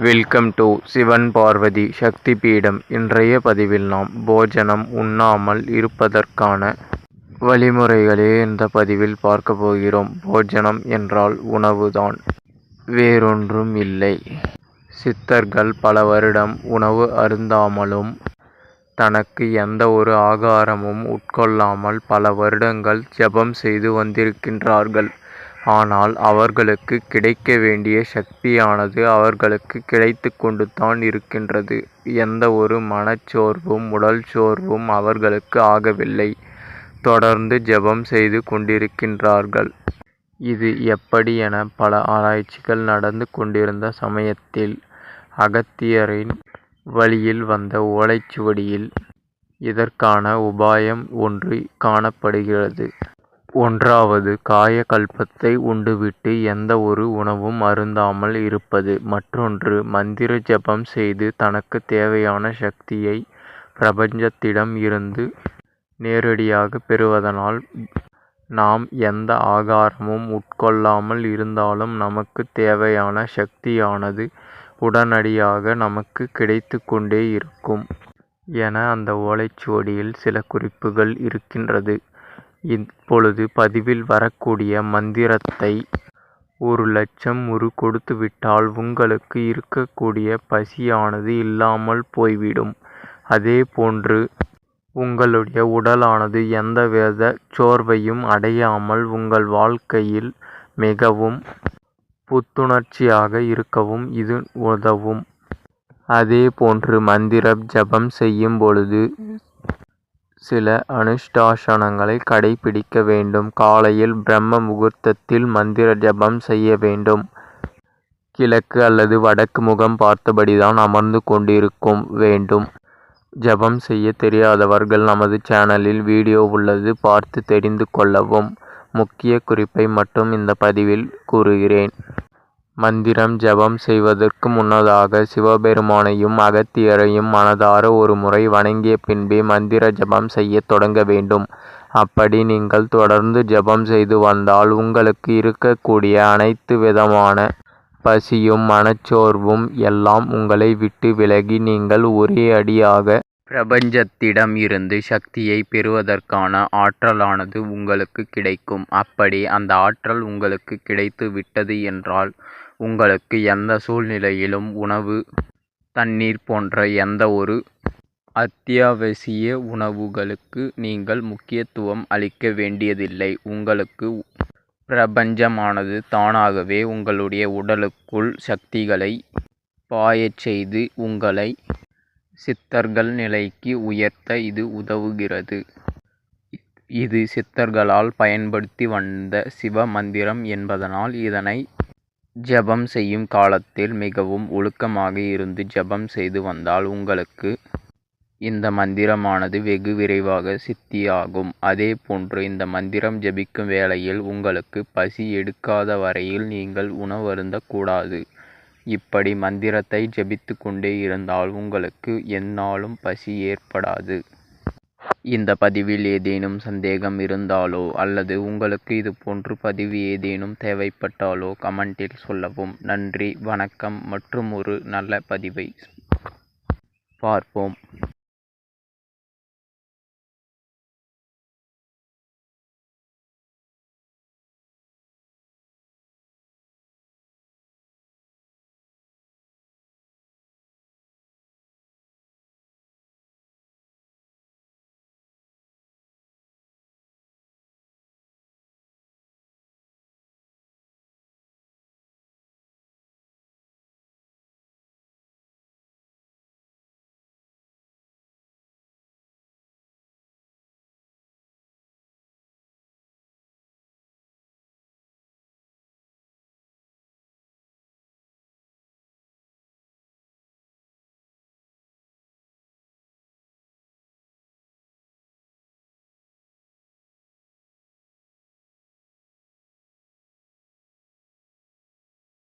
Welcome to Sivan Parvati சக்தி பீடம் இன்றைய பதிவில் நாம் போஜனம் உண்ணாமல் இருப்பதற்கான வழிமுறைகளே இந்த பதிவில் பார்க்க போகிறோம். போஜனம் என்றால் உணவுதான். வேறொன்றும் இல்லை. சித்தர்கள் பல வருடம் உணவு அருந்தாமலும் தனக்கு எந்த ஒரு ஆகாரமும் உட்கொள்ளாமல் பல வருடங்கள் ஜெபம் செய்து வந்திருக்கின்றார்கள். ஆனால் அவர்களுக்கு கிடைக்க வேண்டிய சக்தியானது அவர்களுக்கு கிடைத்து கொண்டு தான் இருக்கின்றது. எந்த ஒரு மனச்சோர்வும் உடல் சோர்வும் அவர்களுக்கு ஆகவில்லை. தொடர்ந்து ஜெபம் செய்து கொண்டிருக்கின்றார்கள். இது எப்படி என பல ஆராய்ச்சிகள் நடந்து கொண்டிருந்த சமயத்தில் அகத்தியரின் வழியில் வந்த ஓலைச்சுவடியில் இதற்கான உபாயம் ஒன்று காணப்படுகிறது. ஒன்றாவது காயகல்பத்தை உண்டுவிட்டு எந்த ஒரு உணவும் அருந்தாமல் இருப்பது. மற்றொன்று மந்திர ஜெபம் செய்து தனக்கு தேவையான சக்தியை பிரபஞ்சத்திடம் இருந்து நேரடியாக பெறுவதனால் நாம் எந்த ஆகாரமும் உட்கொள்ளாமல் இருந்தாலும் நமக்கு தேவையான சக்தியானது உடனடியாக நமக்கு கிடைத்து கொண்டே இருக்கும் என அந்த ஓலைச்சுவடியில் சில குறிப்புகள் இருக்கின்றது. இப்பொழுது பதிவில் வரக்கூடிய மந்திரத்தை ஒரு லட்சம் முறு கொடுத்துவிட்டால் உங்களுக்கு இருக்கக்கூடிய பசியானது இல்லாமல் போய்விடும். அதே போன்று உங்களுடைய உடலானது எந்தவித சோர்வையும் அடையாமல் உங்கள் வாழ்க்கையில் மிகவும் புத்துணர்ச்சியாக இருக்கவும் இது உதவும். அதே போன்று மந்திரம் ஜபம் செய்யும் பொழுது சில அனுஷ்டாசனங்களை கடைபிடிக்க வேண்டும். காலையில் பிரம்ம முகூர்த்தத்தில் மந்திர ஜபம் செய்ய வேண்டும். கிழக்கு அல்லது வடக்கு முகம் பார்த்தபடிதான் அமர்ந்து கொண்டிருக்கும் வேண்டும். ஜபம் செய்ய தெரியாதவர்கள் நமது சேனலில் வீடியோ உள்ளது பார்த்து தெரிந்து கொள்ளவும். முக்கிய குறிப்பை மட்டும் இந்த பதிவில் கூறுகிறேன். மந்திரம் ஜபம் செய்வதற்கு முன்னதாக சிவபெருமானையும் அகத்தியரையும் மனதார ஒரு முறை வணங்கிய பின்பே மந்திர ஜபம் செய்ய தொடங்க வேண்டும். அப்படி நீங்கள் தொடர்ந்து ஜபம் செய்து வந்தால் உங்களுக்கு இருக்கக்கூடிய அனைத்து விதமான பசியும் மனச்சோர்வும் எல்லாம் உங்களை விட்டு விலகி நீங்கள் ஒரே அடியாக பிரபஞ்சத்திடம் இருந்து சக்தியை பெறுவதற்கான ஆற்றலானது உங்களுக்கு கிடைக்கும். அப்படி அந்த ஆற்றல் உங்களுக்கு கிடைத்து விட்டது என்றால் உங்களுக்கு எந்த சூழ்நிலையிலும் உணவு தண்ணீர் போன்ற எந்த ஒரு அத்தியாவசிய உணவுகளுக்கு நீங்கள் முக்கியத்துவம் அளிக்க வேண்டியதில்லை. உங்களுக்கு பிரபஞ்சமானது தானாகவே உங்களுடைய உடலுக்குள் சக்திகளை பாயச் செய்து உங்களை சித்தர்கள் நிலைக்கு உயர்த்த இது உதவுகிறது. இது சித்தர்களால் பயன்படுத்தி வந்த சிவ மந்திரம் என்பதனால் இதனை ஜெபம் செய்யும் காலத்தில் மிகவும் ஒழுக்கமாக இருந்து ஜெபம் செய்து வந்தால் உங்களுக்கு இந்த மந்திரமானது வெகு விரைவாக சித்தியாகும். அதே போன்று இந்த மந்திரம் ஜபிக்கும் வேளையில் உங்களுக்கு பசி எடுக்காத வரையில் நீங்கள் உணவருந்தக்கூடாது இப்படி மந்திரத்தை ஜபித்து கொண்டே இருந்தால் உங்களுக்கு எந்நாளும் பசி ஏற்படாது. இந்த பதிவில் ஏதேனும் சந்தேகம் இருந்தாலோ அல்லது உங்களுக்கு இது போன்று பதிவு ஏதேனும் தேவைப்பட்டாலோ கமெண்டில் சொல்லவும். நன்றி வணக்கம் மற்றும் ஒரு நல்ல பதிவை பார்ப்போம்.